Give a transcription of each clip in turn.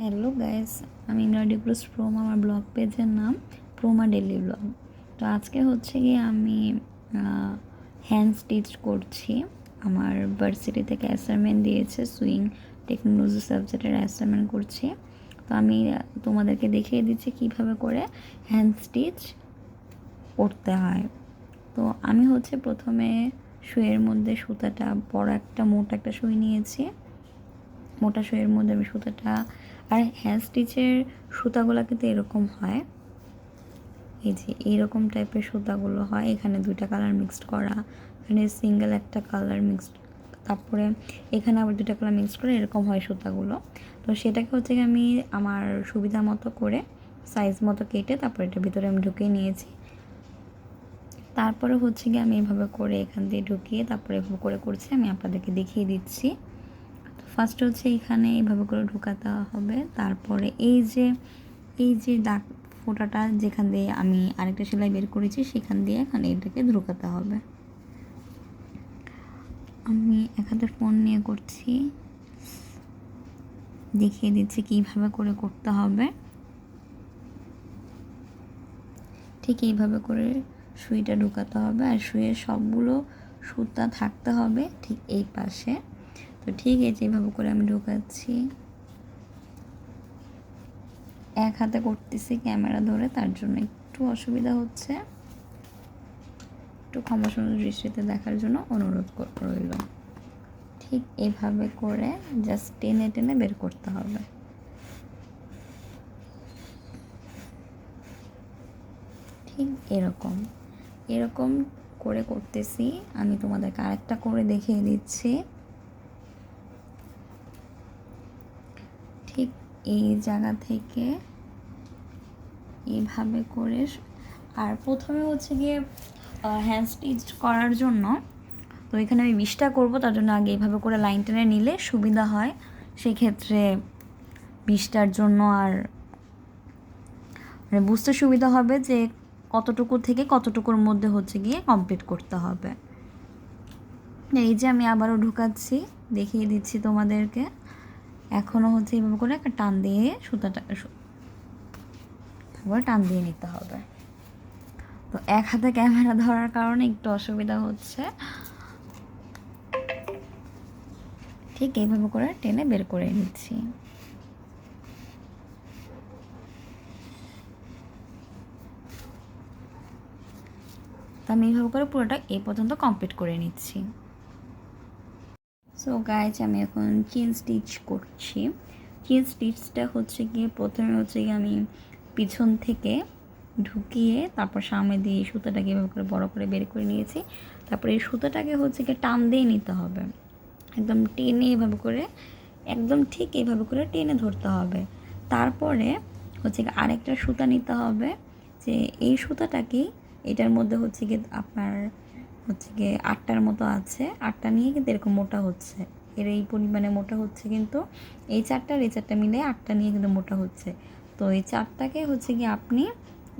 Hello guys আমি ইমরাডি cruise প্রোমা আমার blog পেজের নাম প্রোমা ডেলি ব্লগ তো আজকে হচ্ছে গিয়ে আমি হ্যান্ড স্টিচ করছি। আমার ভার্সিটি থেকে অ্যাসাইনমেন্ট দিয়েছে সুইং টেকনোলজি সাবজেক্টের অ্যাসাইনমেন্ট করছি। তো আমি তোমাদেরকে দেখিয়ে দিচ্ছি কীভাবে করে হ্যান্ড স্টিচ করতে হয়। তো আমি হচ্ছে প্রথমে শুয়ের মধ্যে সুতাটা, বড় একটা মোটা একটা সুই নিয়েছি। মোটা শুয়ের মধ্যে আমি সুতাটা আর হ্যান্ড স্টিচের সুতাগুলো কিন্তু এরকম হয়। এই যে এইরকম টাইপের সুতাগুলো হয়। এখানে দুইটা কালার মিক্সড করা, এখানে সিঙ্গেল একটা কালার মিক্সড তারপরে এখানে আবার দুইটা কালার মিক্সড করে এরকম হয় সুতাগুলো। তো সেটাকে হচ্ছে আমি আমার সুবিধা মতো করে সাইজ মতো কেটে তারপরে এটা ভিতরে আমি ঢুকিয়ে নিয়েছি। তারপরে হচ্ছে গিয়ে আমি এভাবে করে এখান দিয়ে ঢুকিয়ে তারপরে এভাবে করে করছি, আমি আপনাদেরকে দেখিয়ে দিচ্ছি। ফার্স্ট হচ্ছে এখানে এইভাবে করে ঢোকাতে হবে। তারপরে এই যে এই যে দাগ ফোঁটাটা যেখান দিয়ে আমি আরেকটা সেলাই বের করেছি, সেখান দিয়ে এখানে এটাকে ঢোকাতে হবে। আমি হাতে ফোন নিয়ে করছি। দেখিয়ে দিচ্ছি কীভাবে করে করতে হবে। ঠিক এইভাবে করে সুইটা ঢুকাতে হবে আর সুইয়ের সবগুলো সুতা থাকতে হবে ঠিক এই পাশে। তো ঠিক আছে এইভাবে করে আমি ঢুকাচ্ছি। এক হাতে করতেছি ক্যামেরা ধরে, তার জন্য একটু অসুবিধা হচ্ছে। একটু ক্ষমাসুন্দর দৃষ্টিতে দেখার জন্য অনুরোধ রইল। ঠিক এভাবে করে জাস্ট টেনে টেনে বের করতে হবে। ঠিক এরকম। এরকম করে করতেছি। আমি তোমাদেরকে আরেকটা করে দেখিয়ে দিচ্ছি। ঠিক এই জায়গা থেকে এইভাবে করে আর প্রথমে হচ্ছে গিয়ে হ্যান্ড স্টিচ করার জন্য, তো এখানে আমি বিশটা করব, তার জন্য আগে এইভাবে করে লাইন টেনে নিলে সুবিধা হয়। সেক্ষেত্রে বিশটার জন্য আর মানে বুঝতে সুবিধা হবে যে কতটুকু থেকে কতটুকুর মধ্যে হচ্ছে গিয়ে কমপ্লিট করতে হবে। এই যে আমি আবারও ঢুকাচ্ছি, দেখিয়ে দিচ্ছি তোমাদেরকে। এখনও হচ্ছে এইভাবে করে একটা টান দিয়ে সুতাটা তারপরে টান দিয়ে নিতে হবে। তো এক হাতে ক্যামেরা ধরার কারণে একটু অসুবিধা হচ্ছে। ঠিক এইভাবে করে টেনে বের করে নিচ্ছি। তো আমি এইভাবে করে পুরোটা এই পর্যন্ত কমপ্লিট করে নিচ্ছি। সো গাইজ আমি এখন চেন স্টিচ করছি। চেন স্টিচটা হচ্ছে গিয়ে প্রথমে হচ্ছে গিয়ে আমি পিছন থেকে ঢুকিয়ে তারপর সামনে দিয়ে এই সুতাটাকে এভাবে করে বড় করে বের করে নিয়েছি। তারপরে এই সুতাটাকে হচ্ছে গিয়ে টান দিয়ে নিতে হবে। একদম টেনে এভাবে করে, একদম ঠিক এইভাবে করে টেনে ধরতে হবে। তারপরে হচ্ছে গিয়ে আরেকটা সুতা নিতে হবে যে এই সুতাটাকেই এটার মধ্যে হচ্ছে গিয়ে আপনার হচ্ছে গিয়ে আটটার মতো আছে। আটটা নিয়ে কিন্তু এরকম মোটা হচ্ছে। এর এই পরিমাণে মোটা হচ্ছে কিন্তু এই চারটার, এই চারটা মিলে আটটা নিয়ে কিন্তু মোটা হচ্ছে। তো এই চারটাকে হচ্ছে গিয়ে আপনি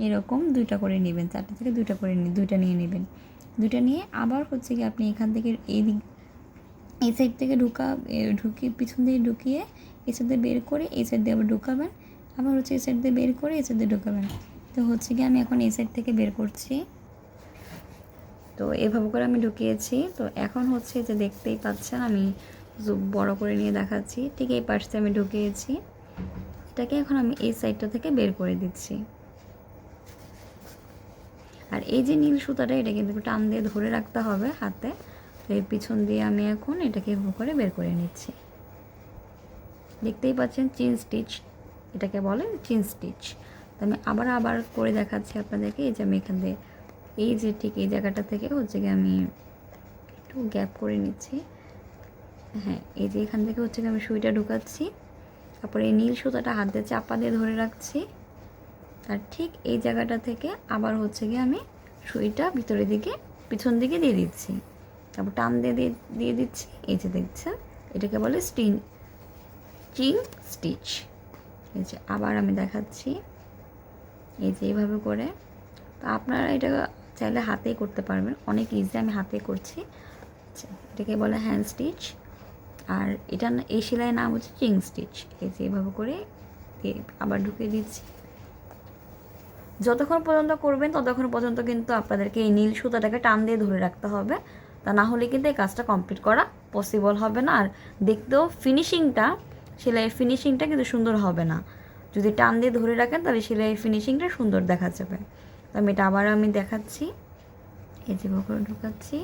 এরকম দুইটা করে নেবেন, চারটা থেকে দুইটা করে নি দুইটা নিয়ে নেবেন। দুইটা নিয়ে আবার হচ্ছে গিয়ে আপনি এখান থেকে এই দিক, এই সাইড থেকে ঢুকা ঢুকিয়ে পিছন দিয়ে ঢুকিয়ে এই সাইড দিয়ে বের করে এই সাইড দিয়ে আবার ঢুকাবেন। আবার হচ্ছে এই সাইড দিয়ে বের করে এই সাইড দিয়ে ঢুকাবেন। তো হচ্ছে কি আমি এখন এই সাইড থেকে বের করছি। তো এভাবে করে আমি ঢুকিয়েছি। তো এখন হচ্ছে যে দেখতেই পাচ্ছেন, আমি বড় করে নিয়ে দেখাচ্ছি। ঠিক এই পাশে আমি ঢুকিয়েছি। এটাকে এখন আমি এই সাইডটা থেকে বের করে দিচ্ছি। আর এই যে নীল সুতাটা, এটা কিন্তু টান দিয়ে ধরে রাখতে হবে হাতে। তো এর পিছন দিয়ে আমি এখন এটাকে করে বের করে নিচ্ছি। দেখতেই পাচ্ছেন চিন স্টিচ এটাকে বলে চিন স্টিচ তো আমি আবার আবার করে দেখাচ্ছি আপনাদেরকে। এই যে আমি এখান দিয়ে এই যে ঠিক এই জায়গাটা থেকে হচ্ছে গিয়ে আমি একটু গ্যাপ করে নিচ্ছি। হ্যাঁ এই যে এখান থেকে হচ্ছে আমি সুইটা ঢুকাচ্ছি। তারপরে এই নীল সুতাটা হাত দিয়ে চাপা দিয়ে ধরে রাখছি। আর ঠিক এই জায়গাটা থেকে আবার হচ্ছে গিয়ে আমি সুইটা ভিতরের দিকে, পিছন দিকে দিয়ে দিচ্ছি। তারপর টান দিয়ে দিয়ে দিয়ে দিচ্ছি। এই যে দেখছেন, এটাকে বলে স্টিন চিং স্টিচ। এই যে আবার আমি দেখাচ্ছি। এই যে এইভাবে করে। তো আপনারা এটা চাইলে হাতেই করতে পারবেন। অনেক ইজি আমি হাতে করছি। আচ্ছা, এটাকে বলে হ্যান্ড স্টিচ আর এটা এই সেলাইয়ের নাম হচ্ছে চিং স্টিচ এই যে এভাবে করে আবার ঢুকিয়ে দিচ্ছি। যতক্ষণ পর্যন্ত করবেন ততক্ষণ পর্যন্ত কিন্তু আপনাদেরকে এই নীল সুতাটাকে টান দিয়ে ধরে রাখতে হবে। তা না হলে কিন্তু এই কাজটা কমপ্লিট করা পসিবল হবে না। আর দেখতেও ফিনিশিংটা সেলাইয়ের ফিনিশিংটা কিন্তু সুন্দর হবে না। যদি টান দিয়ে ধরে রাখেন তাহলে সেলাইয়ের ফিনিশিংটা সুন্দর দেখা যাবে। আমি এটা আবার আমি দেখাচ্ছি। এই যে করে ঢুকাচ্ছি।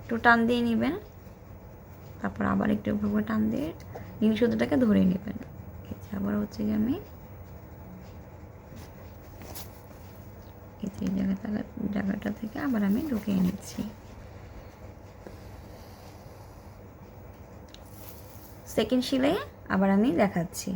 একটু টান দিয়ে নেবেন। তারপর আবার একটু ভাবে টান দিয়ে নীল সুতোটাকে ধরে নেবেন। এই যে আবার হচ্ছে কি আমি এই জায়গাটা জায়গাটা থেকে আবার আমি ঢুকিয়ে নিচ্ছি। সেকেন্ড সিলাই আবার আমি দেখাচ্ছি।